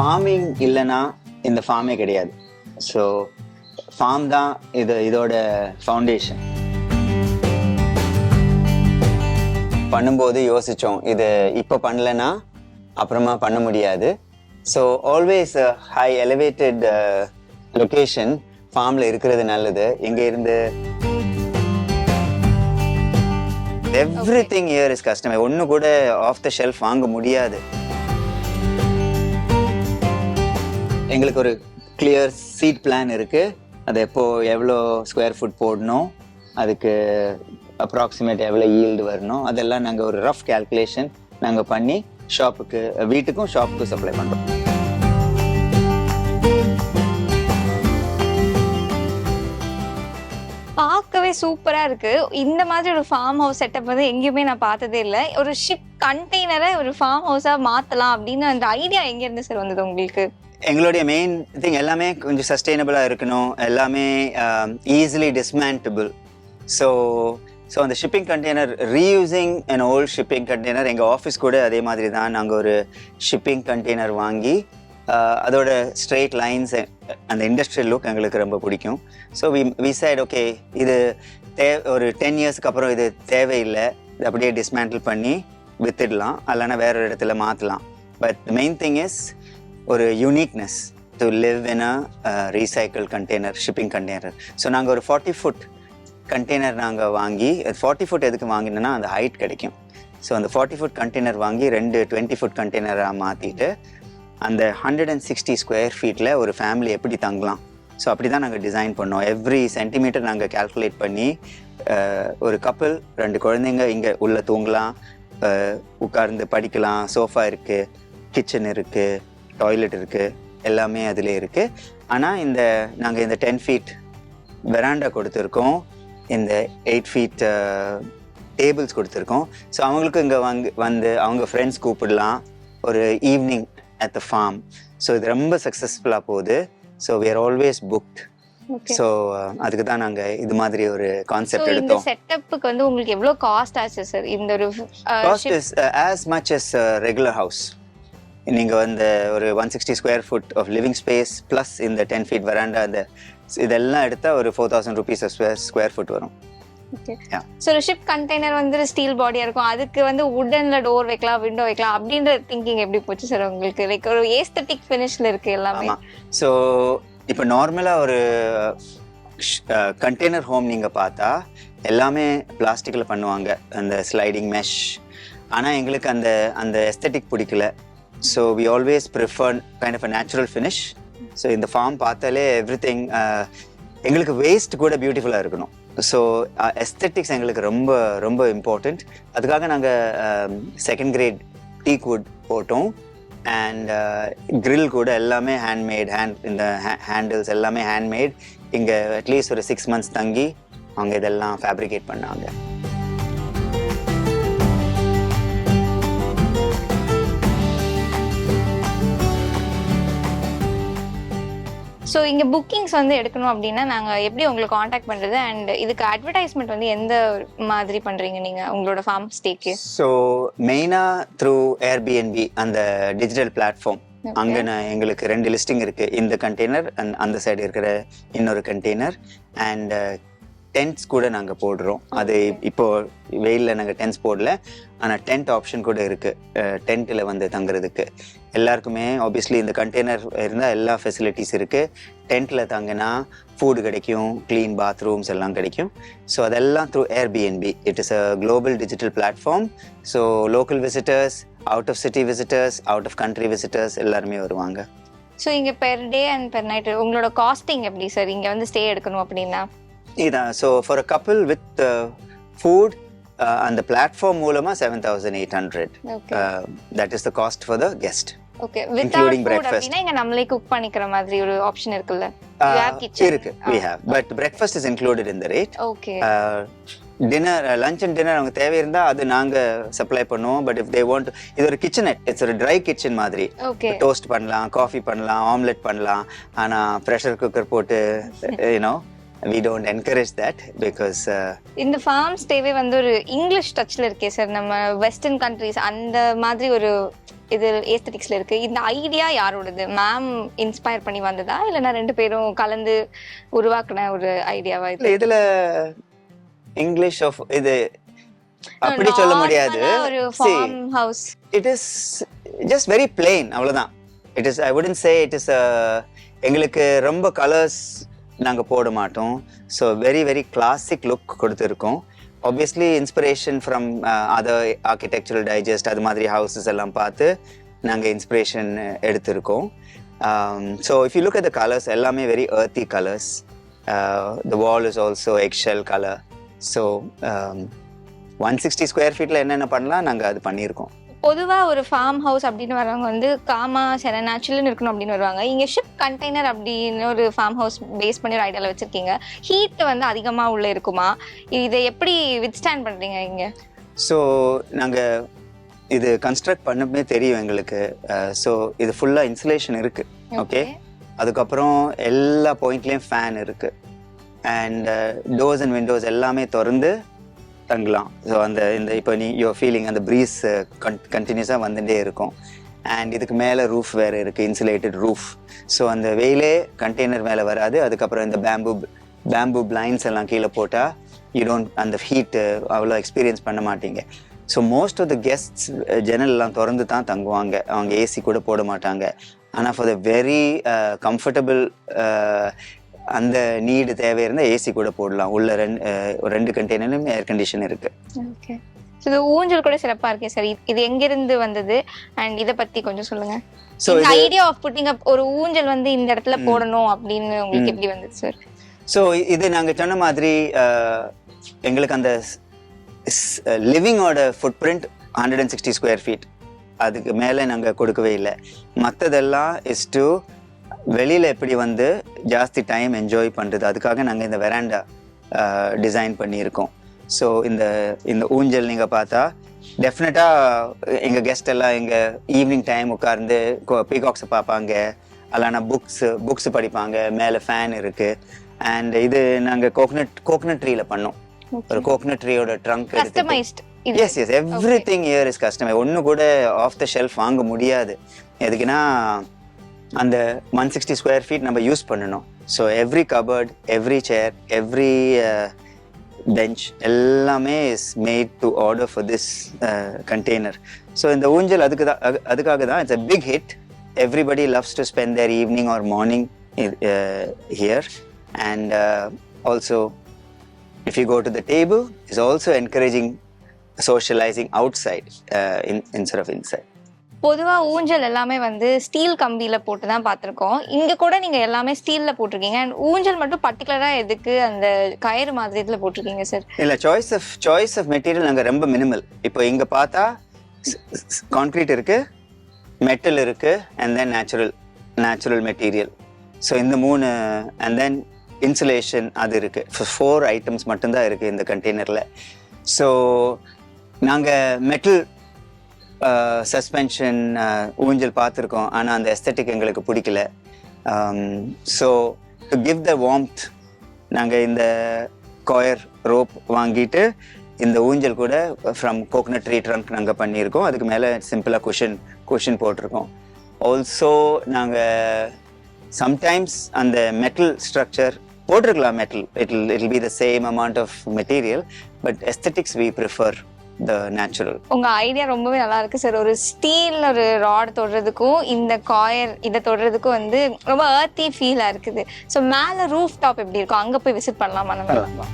Farming இல்லைன்னா இந்த ஃபார்மே கிடையாது. ஸோ ஃபார்ம் தான் இது இதோட ஃபவுண்டேஷன் பண்ணும்போது யோசித்தோம் இது இப்போ பண்ணலன்னா அப்புறமா பண்ண முடியாது. So always high elevated location ஃபார்மில் இருக்கிறது நல்லது. இங்கே இருந்து everything here is customer ஒன்று கூட ஆஃப் த ஷெல்ஃப் வாங்க முடியாது. எங்களுக்கு ஒரு கிளியர் சீட் பிளான் இருக்கு. அது எப்போ எவ்வளோ ஸ்கொயர் ஃபுட் போடணும் அதுக்கு அப்ராக்சிமேட் எவ்வளோ ஈல்டு வரணும் அதெல்லாம் நாங்கள் ஒரு ரஃப் கால்குலேஷன் நாங்கள் பண்ணி ஷாப்புக்கு வீட்டுக்கும் ஷாப்புக்கும் சப்ளை பண்ணுறோம் பார்க்கவே சூப்பராக இருக்கு. இந்த மாதிரி ஒரு ஃபார்ம் ஹவுஸ் செட்டப் வந்து எங்கேயுமே நான் பார்த்ததே இல்லை. ஒரு ஷிப் கண்டெய்னரை ஒரு ஃபார்ம் ஹவுஸாக மாற்றலாம் அப்படின்னு அந்த ஐடியா எங்கேருந்து சார் வந்தது உங்களுக்கு? எங்களுடைய மெயின் திங் எல்லாமே கொஞ்சம் சஸ்டைனபிளாக இருக்கணும். எல்லாமே ஈஸிலி டிஸ்மேண்டபிள் ஸோ ஸோ அந்த shipping container reusing and old shipping container எங்கள் ஆஃபீஸ் கூட அதே மாதிரி தான். நாங்கள் ஒரு ஷிப்பிங் கண்டெய்னர் வாங்கி uh, அதோட ஸ்ட்ரெயிட் லைன்ஸ் அந்த இண்டஸ்ட்ரியல் லுக் எங்களுக்கு ரொம்ப பிடிக்கும். So we we side okay இது தே ஒரு டென் இயர்ஸ்க்கு அப்புறம் இது தேவையில்லை. இது அப்படியே டிஸ்மேண்டில் பண்ணி வித்துடலாம். இல்லைன்னா வேற ஒரு இடத்துல மாற்றலாம் பட் மெயின் திங் இஸ் ஒரு uniqueness to live in a recycle container shipping container so நாங்கள் ஒரு ஃபார்ட்டி ஃபுட் கண்டெய்னர் நாங்கள் வாங்கி ஃபார்ட்டி ஃபுட் எதுக்கு வாங்கினோன்னா அந்த ஹைட் கிடைக்கும். ஸோ அந்த ஃபார்ட்டி ஃபுட் கண்டெய்னர் வாங்கி ரெண்டு டுவெண்ட்டி ஃபுட் கண்டெய்னராக மாற்றிட்டு அந்த ஹண்ட்ரட் அண்ட் சிக்ஸ்டி ஸ்கொயர் ஃபீட்டில் ஒரு ஃபேமிலி எப்படி தங்கலாம்? ஸோ அப்படி தான் நாங்கள் டிசைன் பண்ணோம். எவ்ரி சென்டிமீட்டர் நாங்கள் கேல்குலேட் பண்ணி ஒரு கப்பல் ரெண்டு குழந்தைங்க இங்கே உள்ளே தூங்கலாம் உட்கார்ந்து படிக்கலாம் சோஃபா இருக்குது கிச்சன் இருக்குது டாய்லெட் இருக்குது எல்லாமே அதில் இருக்குது ஆனால் இந்த நாங்கள் இந்த டென் ஃபீட் வெராண்டா கொடுத்துருக்கோம். இந்த எயிட் ஃபீட் டேபிள்ஸ் கொடுத்துருக்கோம். ஸோ அவங்களுக்கு இங்கே வந்து வந்து அவங்க ஃப்ரெண்ட்ஸ் கூப்பிடலாம். ஒரு evening at the farm so இது ரொம்ப சக்ஸஸ்ஃபுல்லாக போகுது. So we are always booked so அதுக்கு தான் நாங்கள் இது மாதிரி ஒரு கான்செப்ட் எடுத்தோம். செட்டப்புக்கு வந்து உங்களுக்கு எவ்வளவு காஸ்ட் ஆச்சு சார் இந்த ஒரு cost is as much as regular house நீங்கள் வந்து ஒரு one sixty square foot of living space plus இந்த டென் ஃபீட் வராண்டா அந்த இதெல்லாம் எடுத்தால் ஒரு four thousand rupees square square foot வரும். ஸோ ஷிப் கண்டெய்னர் வந்து ஸ்டீல் பாடியா இருக்கும். அதுக்கு வந்து உடன்ல டோர் வைக்கலாம் விண்டோ வைக்கலாம் அப்படின்ற திங்கிங் எப்படி போச்சு சார் உங்களுக்கு? லைக் ஒரு ஏஸ்தட்டிக் ஃபினிஷ்ல இருக்கு எல்லாமே. ஸோ இப்போ நார்மலாக ஒரு கண்டெய்னர் ஹோம் நீங்கள் பார்த்தா எல்லாமே பிளாஸ்டிக்கில் பண்ணுவாங்க. அந்த ஸ்லைடிங் மெஷ் ஆனால் எங்களுக்கு அந்த அந்த எஸ்தட்டிக் பிடிக்கல. So we always prefer kind of a natural finish so இந்த ஃபார்ம் பார்த்தாலே எவ்ரி திங் uh, எங்களுக்கு வேஸ்ட் கூட பியூட்டிஃபுல்லாக இருக்கணும். ஸோ எஸ்தெட்டிக்ஸ் uh, எங்களுக்கு ரொம்ப ரொம்ப இம்பார்ட்டண்ட் அதுக்காக நாங்கள் செகண்ட் கிரேட் டீக் வுட் போட்டோம். அண்ட் கிரில் uh, கூட எல்லாமே ஹேண்ட்மேட் ஹேண்ட் இந்த ஹேண்டில்ஸ் எல்லாமே ஹேண்ட்மேட் இங்கே அட்லீஸ்ட் ஒரு சிக்ஸ் மந்த்ஸ் தங்கி அவங்க இதெல்லாம் ஃபேப்ரிகேட் பண்ணாங்க. ஸோ இங்க புக்கிங்ஸ் வந்து எடுக்கணும் அப்படின்னா நாங்க எப்படி உங்களை காண்டாக்ட் பண்றது? அண்ட் இதுக்கு அட்வர்டைஸ்மெண்ட் வந்து எந்த மாதிரி பண்றீங்க நீங்க உங்களோட ஃபார்ம் ஸ்டேக்கு ஸோ மெயினாக த்ரூ ஏர்பிஎன்பி அந்த டிஜிட்டல் பிளாட்ஃபார்ம் அங்கே நான் எங்களுக்கு ரெண்டு லிஸ்டிங் இருக்கு. இந்த கண்டெய்னர் அண்ட் அந்த சைடு இருக்கிற இன்னொரு கண்டெய்னர் அண்ட் டென்ட்ஸ் கூட நாங்கள் போடுறோம். அது இப்போ வெயிலில் நாங்கள் டென்ட்ஸ் போடல. ஆனால் டென்ட் ஆப்ஷன் கூட இருக்கு. டென்ட்டில் வந்து தங்குறதுக்கு. எல்லாருக்குமே ஆப்வியஸ்லி இந்த கண்டெய்னர் இருந்தால் எல்லா ஃபெசிலிட்டிஸ் இருக்கு. டென்ட்டில் தங்கினா ஃபுட் கிடைக்கும் க்ளீன் பாத்ரூம்ஸ் எல்லாம் கிடைக்கும். ஸோ அதெல்லாம் through Airbnb it is a global digital platform so local visitors out of city visitors out of country visitors எல்லாருமே வருவாங்க. ஸோ இங்க per day and per night உங்களோட காஸ்டிங் எப்படி சார் இங்க வந்து ஸ்டே எடுக்கணும் அப்படின்னா? இதான். So for a couple with food அந்த பிளாட்ஃபார்ம் மூலமாக seven thousand eight hundred that is the cost for the guest okay breakfast. அப்படின்னா இங்க நம்மளே குக் பண்ணிக்கிற மாதிரி ஒரு ஆப்ஷன் இருக்குல்ல? have இருக்கு. We have but breakfast is included in the rate okay dinner lunch and dinner அவங்க தேவை இருந்தால் அது நாங்கள் சப்ளை பண்ணுவோம். பட் இஃப் தே வாண்ட் இது ஒரு கிச்சனட் இட்ஸ் ஒரு ட்ரை கிச்சன் மாதிரி. ஓகே டோஸ்ட் பண்ணலாம் காஃபி பண்ணலாம் ஆம்லெட் பண்ணலாம். ஆனால் ப்ரெஷர் குக்கர் போட்டு you know we don't encourage that because இந்த ஃபார்ம் ஸ்டேவே வந்து ஒரு இங்கிலீஷ் டச்ல இருக்கே சார் நம்ம வெஸ்டர்ன் கண்ட்ரீஸ் அந்த மாதிரி ஒரு இது ஏஸ்தட்டிக்ஸ்ல இருக்கு. இந்த ஐடியா யாரோடது? மேம் இன்ஸ்பயர் பண்ணி வந்ததா? இல்லைன்னா ரெண்டு பேரும் கலந்து உருவாக்குன ஒரு ஐடியாவா இது? இதுல இங்கிலீஷ் ஆஃப் இது அப்படி சொல்ல முடியாது. ஒரு farm house it is just very plain அவ்வளவுதான். It is I wouldn't say it is எங்களுக்கு ரொம்ப கலர்ஸ் நாங்க போட மாட்டோம். So very very classic look கொடுத்துருக்கோம். Obviously inspiration from other architectural digest அது மாதிரி ஹவுசஸ் எல்லாம் பார்த்து நாங்கள் இன்ஸ்பிரேஷன் எடுத்திருக்கோம். So if you look at the colours எல்லாமே very earthy colours the wall is also excel colour so one sixty square ஃபீட்டில் என்னென்ன பண்ணலாம் நாங்கள் அது பண்ணியிருக்கோம். பொதுவா ஒரு ஃபார்ம் ஹவுஸ் அப்படின்னு வரவங்க வந்து காமா சில நேச்சுரல்னு இருக்கணும் அப்படின்னு வருவாங்க. இங்க ஷிப் கண்டெய்னர் அப்படின்னு ஒரு ஃபார்ம் ஹவுஸ் பேஸ் பண்ணி ஒரு ஐடியால வச்சிருக்கீங்க. ஹீட் வந்து அதிகமா உள்ள இருக்குமா? இதை எப்படி வித்ஸ்டாண்ட் பண்றீங்க இங்க? ஸோ நாங்கள் இது கன்ஸ்ட்ரக்ட் பண்ணமே தெரியும் எங்களுக்கு. ஸோ இது ஃபுல்லாக இன்சுலேஷன் இருக்கு. ஓகே அதுக்கப்புறம் எல்லா பாயிண்ட்லேயும் ஃபேன் இருக்கு. அண்ட் டோர்ஸ் அண்ட் விண்டோஸ் எல்லாமே திறந்து தங்கலாம். ஸோ அந்த இந்த இப்போ நீ யோ ஃபீலிங் அந்த ப்ரீஸ் கண்டினியூஸாக uh, வந்துட்டே இருக்கும். அண்ட் இதுக்கு மேலே ரூஃப் வேறு இருக்குது இன்சுலேட்டட் ரூஃப் ஸோ அந்த வெயிலே கண்டெய்னர் மேலே வராது. அதுக்கப்புறம் இந்த பேம்பு பேம்பு பிளைன்ஸ் எல்லாம் கீழே போட்டால் யூ டோன்ட் அந்த ஹீட்டு uh, அவ்வளோ எக்ஸ்பீரியன்ஸ் பண்ண மாட்டீங்க. So most of the guests ஜன்னல் திறந்து தான் தங்குவாங்க. அவங்க ஏசி கூட போட மாட்டாங்க. ஆனால் ஃபார் த வெரி கம்ஃபர்டபுள் அந்த நீடு தேவை இருந்தால் ஏசி கூட போடலாம். உள்ள ரெண்டு ரெண்டு கண்டெய்னரும் ஏர் கண்டிஷன் இருக்கு. ஓகே இது ஊஞ்சல் கூட சிறப்பா இருக்கே சார் இது எங்க இருந்து வந்தது? அண்ட் இத பத்தி கொஞ்சம் சொல்லுங்க. ஸோ இந்த ஐடியா ஆஃப் புட்டிங் அப் ஒரு ஊஞ்சல் வந்து இந்த இடத்துல போடணும் அப்படின்னு உங்களுக்கு எப்படி வந்தது சார் ஸோ இது நாங்கள் சொன்ன மாதிரி எங்களுக்கு அந்த லிவிங்கோட footprint hundred and sixty square feet அதுக்கு மேலே நாங்கள் கொடுக்கவே இல்லை. மற்றதெல்லாம் இஸ் டு வெளியில் எப்படி வந்து ஜாஸ்தி டைம் என்ஜாய் பண்ணுறது அதுக்காக நாங்கள் இந்த வெராண்டா டிசைன் பண்ணியிருக்கோம். ஸோ இந்த இந்த ஊஞ்சல் நீங்கள் பார்த்தா டெஃபினட்டாக எங்கள் கெஸ்ட் எல்லாம் எங்கள் ஈவினிங் டைம் உட்கார்ந்து பீகாக்ஸை பார்ப்பாங்க. அல்லனா புக்ஸ் புக்ஸ் படிப்பாங்க. மேலே ஃபேன் இருக்குது அண்ட் இது நாங்கள் கோகனட் கோகனட் ட்ரீல பண்ணோம். ஒரு coconut ட்ரீயோட trunk as as everything here is custom made ஒன்று கூட ஆஃப் த ஷெல்ஃப் வாங்க முடியாது. எதுக்குன்னா அந்த ஒன் சிக்ஸ்டி ஸ்கொயர் ஃபீட் நம்ம யூஸ் பண்ணணும். So every cupboard every chair every bench எல்லாமே is made to order for this container so இந்த ஊஞ்சல் அதுக்கு தான் அதுக்காக தான் it's a big hit everybody loves to spend their evening or morning here and also if you go to the table is also encouraging socializing outside uh, in, instead of inside. பொதுவாக ஊஞ்சல் எல்லாமே வந்து steel கம்பியில் போட்டு தான் பார்த்துருக்கோம். இங்கே கூட நீங்கள் எல்லாமே ஸ்டீலில் போட்டிருக்கீங்க. அண்ட் ஊஞ்சல் மட்டும் பர்டிகுலராக எதுக்கு அந்த கயிறு மாதிரி இதில் போட்டிருக்கீங்க சார் இல்லை choice of choice of material நாங்கள் ரொம்ப மினிமல் இப்போ இங்கே பார்த்தா கான்க்ரீட் இருக்குது மெட்டல் இருக்குது and then natural natural material so இந்த மூணு அண்ட் தென் இன்சுலேஷன் அது இருக்குது ஃபோர் ஐட்டம்ஸ் மட்டும்தான் இருக்குது இந்த கண்டெய்னரில் ஸோ நாங்கள் மெட்டல் சஸ்பென்ஷன் ஊஞ்சல் பார்த்துருக்கோம். ஆனால் அந்த எஸ்தட்டிக் எங்களுக்கு பிடிக்கல. So to give the warmth நாங்கள் இந்த கொயர் ரோப் வாங்கிட்டு இந்த ஊஞ்சல் கூட ஃப்ரம் கோகனட் ட்ரீ ட்ரங்க் நாங்கள் பண்ணியிருக்கோம். அதுக்கு மேலே சிம்பிளாக குஷன் குஷன் போட்டிருக்கோம். ஆல்சோ நாங்கள் சம்டைம்ஸ் அந்த மெட்டல் ஸ்ட்ரக்சர் போட்டிருக்கலாம் metal it it be the same amount of material but aesthetics we prefer the natural உங்க ஐடியா ரொம்பவே நல்லா இருக்கு. சார் ஒரு ஸ்டீல் ஒரு ராட் தொடுறதுக்கும் இந்த காயர் இதை தொடுறதுக்கும் வந்து ரொம்ப ஏர்த்தி ஃபீலா இருக்குது. ஸோ மேல ரூஃப் டாப் எப்படி இருக்கும் அங்க போய் விசிட் பண்ணலாமா நம்ம?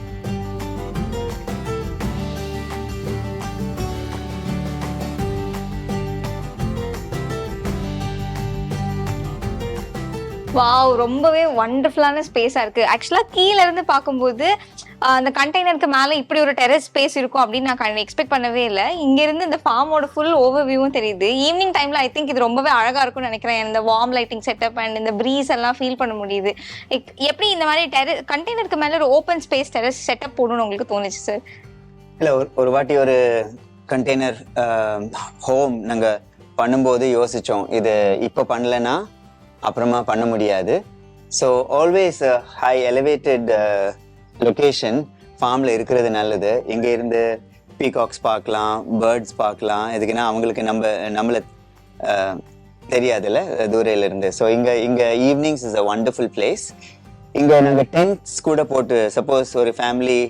வாவ் ரொம்பவே ஒண்டர்ஃபுல்லான ஸ்பேஸா இருக்கு. ஆக்சுவலாக கீழ இருந்து பார்க்கும்போது அந்த கண்டெய்னருக்கு மேலே இப்படி ஒரு டெரஸ் ஸ்பேஸ் இருக்கும் அப்படின்னு நான் எக்ஸ்பெக்ட் பண்ணவே இல்லை. இங்கேருந்து இந்த ஃபார்மோட ஃபுல் ஓவர் வியூவும் தெரியுது. ஈவினிங் டைம்ல ஐ திங்க் இது ரொம்பவே அழகா இருக்கும்னு நினைக்கிறேன். இந்த வார்ம் லைட்டிங் செட்டப் அண்ட் இந்த ப்ரீஸ் எல்லாம் ஃபீல் பண்ண முடியுது. Like, எப்படி இந்த மாதிரி டெரஸ் கண்டெய்னருக்கு மேலே ஒரு ஓப்பன் ஸ்பேஸ் டெரஸ் செட்டப் போடணும்னு உங்களுக்கு தோணுச்சு சார் இல்லை ஒரு ஒரு வாட்டி ஒரு கண்டெய்னர் ஹோம் நாங்கள் பண்ணும்போது யோசித்தோம் இது இப்போ பண்ணலன்னா அப்புறமா பண்ண முடியாது. So always high elevated location ஃபார்மில் இருக்கிறது நல்லது. இங்கே இருந்து பீகாக்ஸ் பார்க்கலாம் பேர்ட்ஸ் பார்க்கலாம். எதுக்குன்னா அவங்களுக்கு நம்ம நம்மளை தெரியாதுல்ல தூரையில இருந்து. ஸோ இங்கே இங்கே evenings is a wonderful place இங்கே நாங்கள் டென்ட்ஸ் கூட போட்டு சப்போஸ் ஒரு family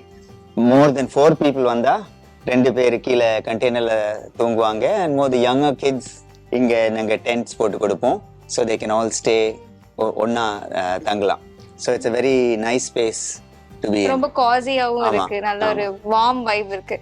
more then four people வந்தால் ரெண்டு பேர் கீழே கண்டெய்னரில் தூங்குவாங்க. And more the younger kids இங்கே நாங்கள் டென்ட்ஸ் போட்டு கொடுப்போம். So they can all stay ஒன்னா தங்கலாம். So it's a very nice space to be ரொம்ப காசியாவும் ஆமா, இருக்கு. நல்ல ஒரு வார்ம் வைப் இருக்கு.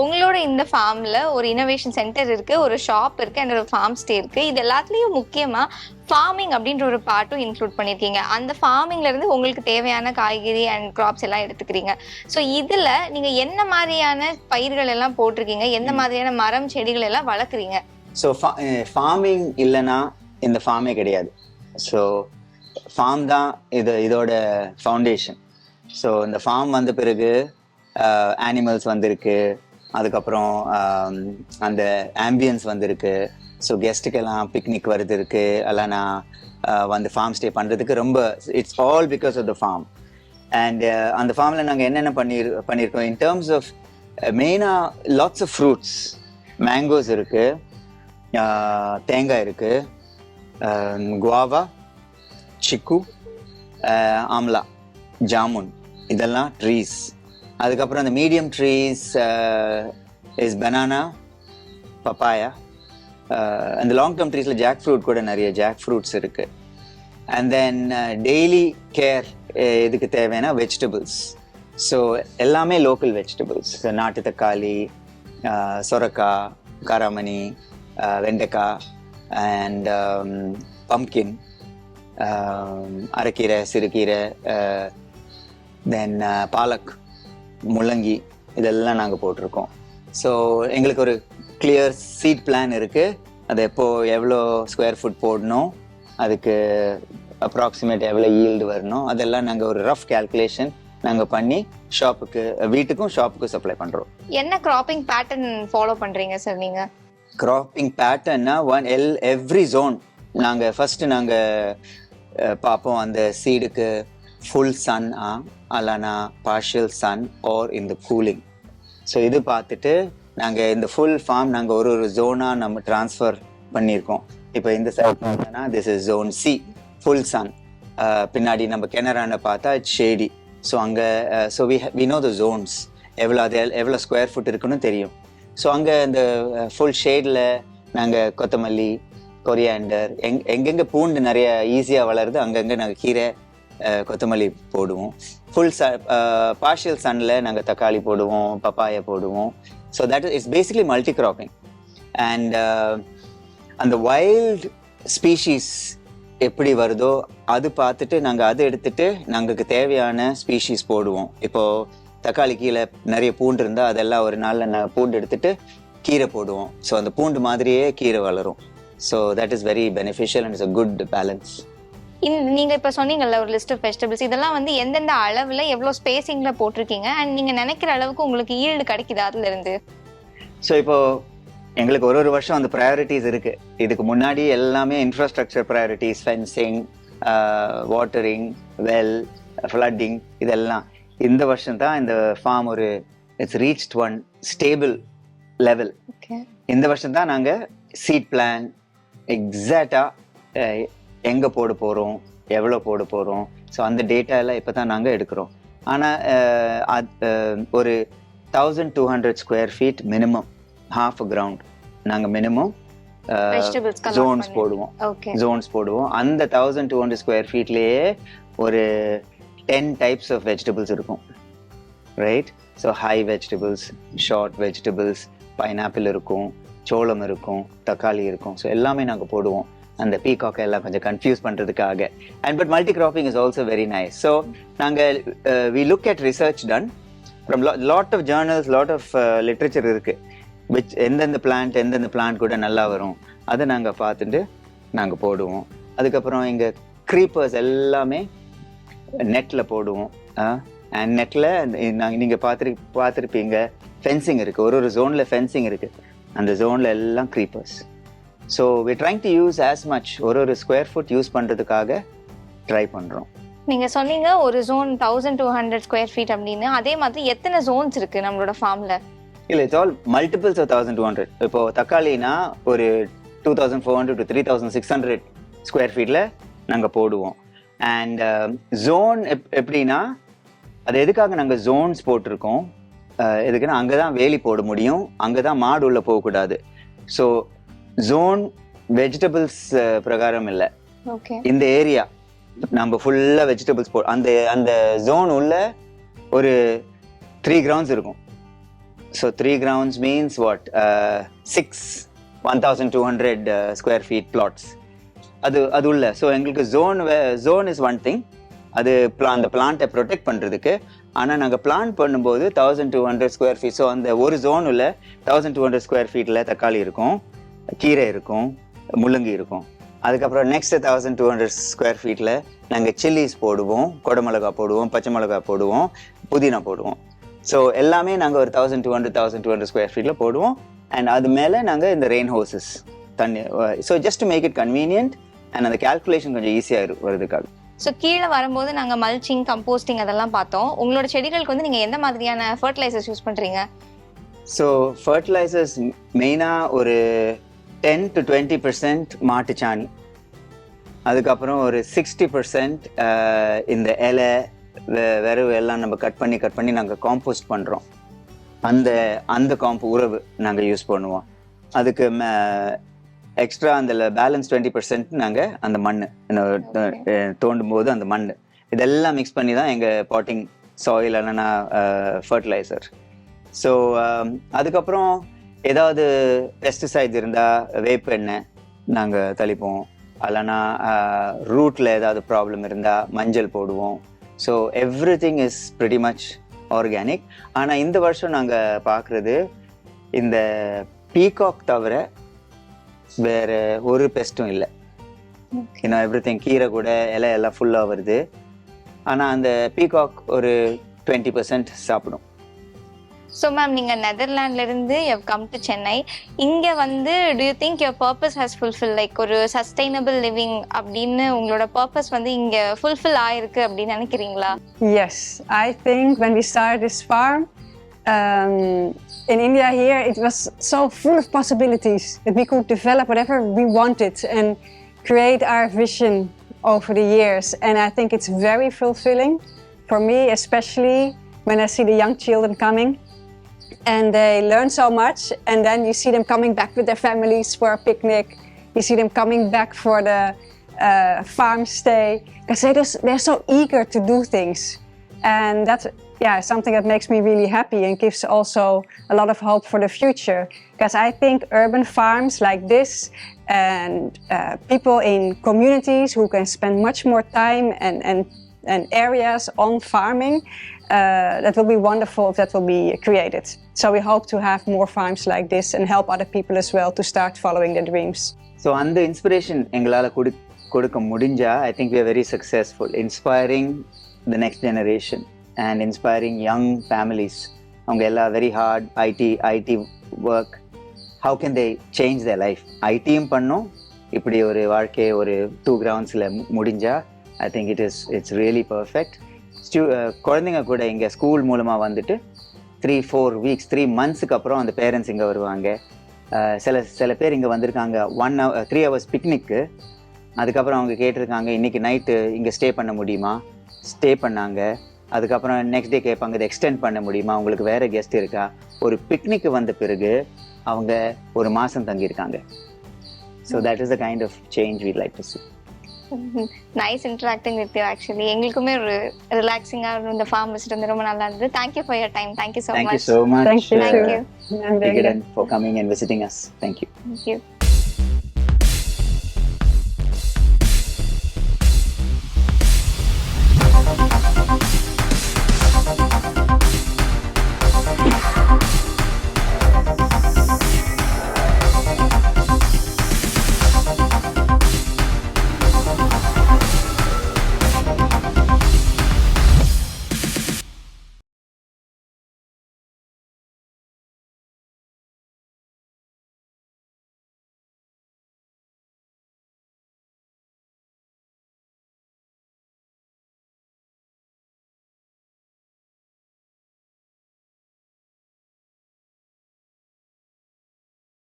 உங்களோட இந்த ஃபார்ம்ல ஒரு இனோவேஷன் சென்டர் இருக்கு ஒரு ஷாப் இருக்கு அண்ட் ஒரு ஃபார்ம் ஸ்டே இருக்கு. இது எல்லாத்துலயும் முக்கியமா ஃபார்மிங் அப்படின்ற ஒரு பார்ட்டும் இன்க்ளூட் பண்ணிருக்கீங்க. அந்த ஃபார்மிங்ல இருந்து உங்களுக்கு தேவையான காய்கறி அண்ட் கிராப்ஸ் எல்லாம் எடுத்துக்கிறீங்க. ஸோ இதுல நீங்க என்ன மாதிரியான பயிர்கள் எல்லாம் போட்டிருக்கீங்க? எந்த மாதிரியான மரம் செடிகள் எல்லாம் வளர்க்குறீங்க? ஸோ ஃபார்மிங் இல்லைன்னா இந்த ஃபார்மே கிடையாது. ஸோ ஃபார்ம் தான் இது இதோட ஃபவுண்டேஷன் ஸோ இந்த ஃபார்ம் வந்த பிறகு uh, அனிமல்ஸ் வந்திருக்கு. அதுக்கப்புறம் um, அந்த ஆம்பியன்ஸ் வந்திருக்கு. ஸோ கெஸ்ட்டுக்கெல்லாம் பிக்னிக் வருது இருக்கு அல்லனா நான் வந்து ஃபார்ம் ஸ்டே பண்ணுறதுக்கு ரொம்ப it's all because of the farm and அந்த ஃபார்மில் நாங்கள் என்னென்ன பண்ணி பண்ணியிருக்கோம் இன் டேர்ம்ஸ் ஆஃப் மெயினாக லாட்ஸ் ஆஃப் ஃப்ரூட்ஸ் மேங்கோஸ் இருக்குது தேங்காய் இருக்குது குவாவா சிக்கு ஆம்லா ஜாமுன் இதெல்லாம் ட்ரீஸ் அதுக்கப்புறம் அந்த medium trees is banana papaya அந்த லாங் டேர்ம் ட்ரீஸில் ஜாக் ஃப்ரூட் கூட நிறைய ஜாக் ஃப்ரூட்ஸ் இருக்குது அண்ட் தென் டெய்லி கேர் இதுக்கு தேவையான வெஜிடபிள்ஸ் ஸோ எல்லாமே லோக்கல் வெஜிடபிள்ஸ் நாட்டு தக்காளி uh, சொரக்காய் காராமணி uh, வெண்டைக்காய் அண்ட் பம்கின் um, um, அரைக்கீரை சிறுகீரை uh, தென் uh, பாலக் முள்ளங்கி இதெல்லாம் நாங்கள் போட்டிருக்கோம். ஸோ எங்களுக்கு ஒரு கிளியர் சீட் பிளான் இருக்குது அது எப்போது எவ்வளோ ஸ்கொயர் ஃபுட் போடணும் அதுக்கு அப்ராக்சிமேட் எவ்வளோ ஈல்டு வரணும் அதெல்லாம் நாங்கள் ஒரு ரஃப் கால்குலேஷன் நாங்கள் பண்ணி ஷாப்புக்கு வீட்டுக்கும் ஷாப்புக்கும் சப்ளை பண்ணுறோம் என்ன கிராப்பிங் பேட்டர்ன் ஃபாலோ பண்ணுறீங்க சார் நீங்கள் கிராப்பிங் பேட்டர்னா ஒன் எல் எவ்ரி ஜோன் நாங்கள் ஃபஸ்ட்டு நாங்கள் பார்ப்போம் அந்த சீடுக்கு ஃபுல் சன் ஆ அல்லனா பார்ஷியல் சன் ஆர் இந்த கூலிங் ஸோ இது பார்த்துட்டு நாங்கள் இந்த ஃபுல் ஃபார்ம் நாங்கள் ஒரு ஒரு ஜோனாக நம்ம ட்ரான்ஸ்ஃபர் பண்ணியிருக்கோம். இப்போ இந்த சைட் பார்த்தோன்னா this is zone C full sun பின்னாடி நம்ம கெனரான பார்த்தா இட்ஸ் ஷேடி ஸோ அங்கே so we we know the zones எவ்வளோ அது எவ்வளோ ஸ்கொயர் ஃபுட் இருக்குன்னு தெரியும். ஸோ அங்கே இந்த ஃபுல் ஷேடில் நாங்கள் கொத்தமல்லி கொரியாண்டர் எங் எங்கெங்கே பூண்டு நிறைய ஈஸியாக வளருது அங்கங்கே நாங்கள் கீரை கொத்தமல்லி போடுவோம். ஃபுல் ச பார்ஷியல் சன்னில் நாங்கள் தக்காளி போடுவோம் பப்பாயை போடுவோம். So that is basically multi cropping and அந்த வைல்ட் ஸ்பீஷீஸ் எப்படி வருதோ அது பார்த்துட்டு நாங்கள் அதை எடுத்துட்டு நாங்களுக்கு தேவையான ஸ்பீஷீஸ் போடுவோம். இப்போது தக்காளி கீழே நிறைய பூண்டு இருந்தால் அதெல்லாம் ஒரு நாளில் நான் பூண்டு எடுத்துட்டு கீரை போடுவோம். ஸோ அந்த பூண்டு மாதிரியே கீரை வளரும். So that is very beneficial and it's a good balance நீங்க இப்ப சொன்னீங்கல்ல ஒரு லிஸ்ட் ஆஃப் வெஜிடபிள்ஸ் இதெல்லாம் வந்து எந்தெந்த அளவுல எவ்வளவு ஸ்பேசிங்ல போட்டிருக்கீங்க? அண்ட் நீங்க நினைக்கிற அளவுக்கு உங்களுக்கு ஈல்டு கிடைக்குது அதுல இருந்து ஸோ இப்போ எங்களுக்கு ஒரு ஒரு வருஷம் அந்த ப்ரையாரிட்டிஸ் இருக்கு. இதுக்கு முன்னாடி எல்லாமே infrastructure priorities fencing watering well flooding இதெல்லாம். இந்த வருஷம் தான் இந்த ஃபார்ம் ஒரு it's reached one stable level இந்த வருஷம் தான் நாங்கள் சீட் பிளான் எக்ஸாக்டாக எங்கே போட போகிறோம் எவ்வளோ போட போகிறோம் ஸோ அந்த டேட்டா எல்லாம் இப்போ தான் நாங்கள் எடுக்கிறோம். ஆனால் ஒரு thousand two hundred square feet minimum half ground நாங்கள் மினிமம் ஜோன்ஸ் போடுவோம். ஜோன்ஸ் போடுவோம். அந்த தௌசண்ட் டூ ஹண்ட்ரட் ஸ்கொயர் ஃபீட்லேயே ஒரு டென் டைப்ஸ் ஆஃப் வெஜிடபிள்ஸ் இருக்கும். Right so high vegetables short vegetables pineapple இருக்கும் சோளம் இருக்கும் தக்காளி இருக்கும். ஸோ எல்லாமே நாங்கள் போடுவோம். அந்த பீகாக்கை எல்லாம் கொஞ்சம் கன்ஃபியூஸ் பண்ணுறதுக்காக and but multi cropping is also very nice so நாங்கள் we look at research done from lot of journals lot of literature இருக்குது விச் எந்தெந்த பிளான்ட் எந்தெந்த பிளான்ட் கூட நல்லா வரும். அதை நாங்கள் பார்த்துட்டு நாங்கள் போடுவோம். அதுக்கப்புறம் இங்கே க்ரீப்பர்ஸ் எல்லாமே நெட்டில் போடுவோம். நெட்டில் நாங்கள் நீங்கள் பார்த்துரு பார்த்துருப்பீங்க ஃபென்சிங் இருக்குது ஒரு ஒரு ஜோனில் ஃபென்சிங் இருக்குது அந்த ஜோனில் எல்லாம் creepers so we trying to use as much ஒரு ஒரு ஸ்கொயர் ஃபுட் யூஸ் பண்ணுறதுக்காக ட்ரை பண்ணுறோம் நீங்க சொன்னீங்க ஒரு zone thousand two hundred square feet அப்படின்னு. அதே மாதிரி எத்தனை ஜோன்ஸ் இருக்கு நம்மளோட ஃபார்ம்ல இல்லை it's all multiples of thousand two hundred இப்போ தக்காளினா ஒரு two thousand four hundred to three thousand six hundred square ஃபீட்டில் நாங்கள் போடுவோம். அண்ட் ஜோன் எப் எப்படின்னா அது எதுக்காக நாங்கள் ஜோன்ஸ் போட்டிருக்கோம்? எதுக்குன்னா அங்கே தான் வேலி போட முடியும். அங்கே தான் மாடு உள்ள போகக்கூடாது ஸோ ஜோன் வெஜிடபிள்ஸ் பிரகாரம் இல்லை. இந்த ஏரியா நம்ம ஃபுல்லாக வெஜிடபிள்ஸ் போ அந்த அந்த ஜோன் உள்ள ஒரு த்ரீ கிரவுண்ட்ஸ் இருக்கும். So three grounds means what six one thousand two hundred square feet plots அது அது உள்ள. ஸோ எங்களுக்கு zone zone is one thing அது pla- அந்த பிளான்ட்டை ப்ரொடெக்ட் பண்ணுறதுக்கு ஆனால் நாங்கள் பிளான் பண்ணும்போது thousand two hundred square feet so அந்த ஒரு ஜோன் உள்ள தௌசண்ட் டூ ஹண்ட்ரட் ஸ்கொயர் ஃபீட்டில் தக்காளி இருக்கும் கீரை இருக்கும் முள்ளங்கி இருக்கும். அதுக்கப்புறம் next thousand two hundred square ஃபீட்டில் நாங்கள் சில்லிஸ் போடுவோம் கொடமிளகா போடுவோம் பச்சை மிளகா போடுவோம் புதினா போடுவோம். ஸோ எல்லாமே நாங்கள் ஒரு thousand two hundred thousand two hundred square ஃபீட்டில் போடுவோம். அண்ட் அது மேலே நாங்கள் இந்த ரெயின் ஹவுசஸ் தண்ணி so just make it convenient and அந்த கால்குலேஷன் கொஞ்சம் ஈஸியாக வருதுக்காக ஸோ கீழே வரும்போது நாங்க மல்ச்சிங் கம்போஸ்டிங் அதெல்லாம் பார்த்தோம். உங்களோட செடிகளுக்கு வந்து நீங்க எந்த மாதிரியான ஃபர்டிலைசர்ஸ் யூஸ் பண்றீங்க? ஸோ ஃபர்டிலைசர்ஸ் மெயினாக ஒரு டென் டு டுவெண்ட்டி பர்சன்ட் மாட்டுச்சாணி. அதுக்கப்புறம் ஒரு சிக்ஸ்டி பர்சன்ட் இந்த இலை வெ- வெறவு எல்லாம் நம்ம கட் பண்ணி கட் பண்ணி நாங்கள் காம்போஸ்ட் பண்ணுறோம் அந்த அந்த காம்பு உறவு நாங்கள் யூஸ் பண்ணுவோம். அதுக்கு எக்ஸ்ட்ரா அந்த பேலன்ஸ் டுவெண்ட்டி பர்சன்ட் நாங்கள் அந்த மண் தோண்டும் போது அந்த மண் இதெல்லாம் மிக்ஸ் பண்ணி தான் எங்கள் பாட்டிங் சாயில் இல்லைன்னா ஃபர்டிலைசர் ஸோ அதுக்கப்புறம் ஏதாவது பெஸ்டிசைட்ஸ் இருந்தால் வேப்ப எண்ணெய் நாங்கள் தெளிப்போம். இல்லைன்னா ரூட்டில் ஏதாவது ப்ராப்ளம் இருந்தால் மஞ்சள் போடுவோம். So everything is pretty much organic ஆனால் இந்த வருஷம் நாங்கள் பார்க்குறது இந்த பீகாக் தவிர வேற ஒரு பெஸ்ட்டும் இல்லை. இன்னும் எவ்ரி திங் கீரை கூட இலை எல்லாம் ஃபுல்லாக வருது. ஆனால் அந்த பீகாக் ஒரு டுவெண்ட்டி பர்சன்ட் சாப்பிடும். ஸோ மேம் நீங்க நெதர்லாண்ட்ல இருந்து யூ கம் டு சென்னை இங்க வந்து to you think your purpose has fulfil like ஒரு சஸ்டைனபிள் லிவிங் அப்படின்னு உங்களோட பர்பஸ் வந்து இங்க ஃபுல்ஃபில் ஆயிருக்கு அப்படின்னு நினைக்கிறீங்களா? Yes, I think when we started this farm um, in India here, it was so full of possibilities that we could develop whatever we wanted and create our vision over the years. And I think it's very fulfilling for me, especially when I see the young children coming and they learn so much. And then you see them coming back with their families for a picnic. You see them coming back for the uh, farm stay because they're, just, they're so eager to do things. And that's yeah, something that makes me really happy and gives also a lot of hope for the future. Because I think urban farms like this and uh, people in communities who can spend much more time and, and, and areas on farming, uh, that will be wonderful if that will be created. So we hope to have more farms like this and help other people as well to start following their dreams. So on the inspiration, Englala Kodukam Mudinja, I think we are very successful, inspiring the next generation. And inspiring young families அவங்க எல்லாம் very hard IT IT work how can they change the life ஐடியும் பண்ணும். இப்படி ஒரு வாழ்க்கையை ஒரு two கிரவுண்ட்ஸில் முடிஞ்சால் I think it is it's really perfect ஸ்டூ குழந்தைங்க கூட இங்கே ஸ்கூல் மூலமாக வந்துட்டு த்ரீ ஃபோர் வீக்ஸ் த்ரீ மந்த்ஸுக்கு அப்புறம் அந்த பேரண்ட்ஸ் இங்கே வருவாங்க. சில சில பேர் இங்கே வந்திருக்காங்க. ஒன் ஹவர் த்ரீ ஹவர்ஸ் பிக்னிக்கு அதுக்கப்புறம் அவங்க கேட்டிருக்காங்க இன்றைக்கி நைட்டு இங்கே ஸ்டே பண்ண முடியுமா? ஸ்டே பண்ணாங்க. அதுக்கப்புறம் நெக்ஸ்ட் டே கேட்பாங்க இதை எக்ஸ்டெண்ட் பண்ண முடியுமா? உங்களுக்கு வேற கெஸ்ட் இருக்கா? ஒரு பிக்னிக் வந்த பிறகு அவங்க ஒரு மாதம் தங்கியிருக்காங்க. So that is the kind of change we like to see. Nice interacting with you actually எங்களுக்குமே ஒரு ரிலாக்ஸிங்காக இந்த ஃபார்ம் விசிட் வந்து ரொம்ப நல்லா இருந்தது. Thank you for your time thank you so Thank you much so much, Thank you. Thank you. And, uh, Vigadan, for coming and visiting us. Thank you. Thank you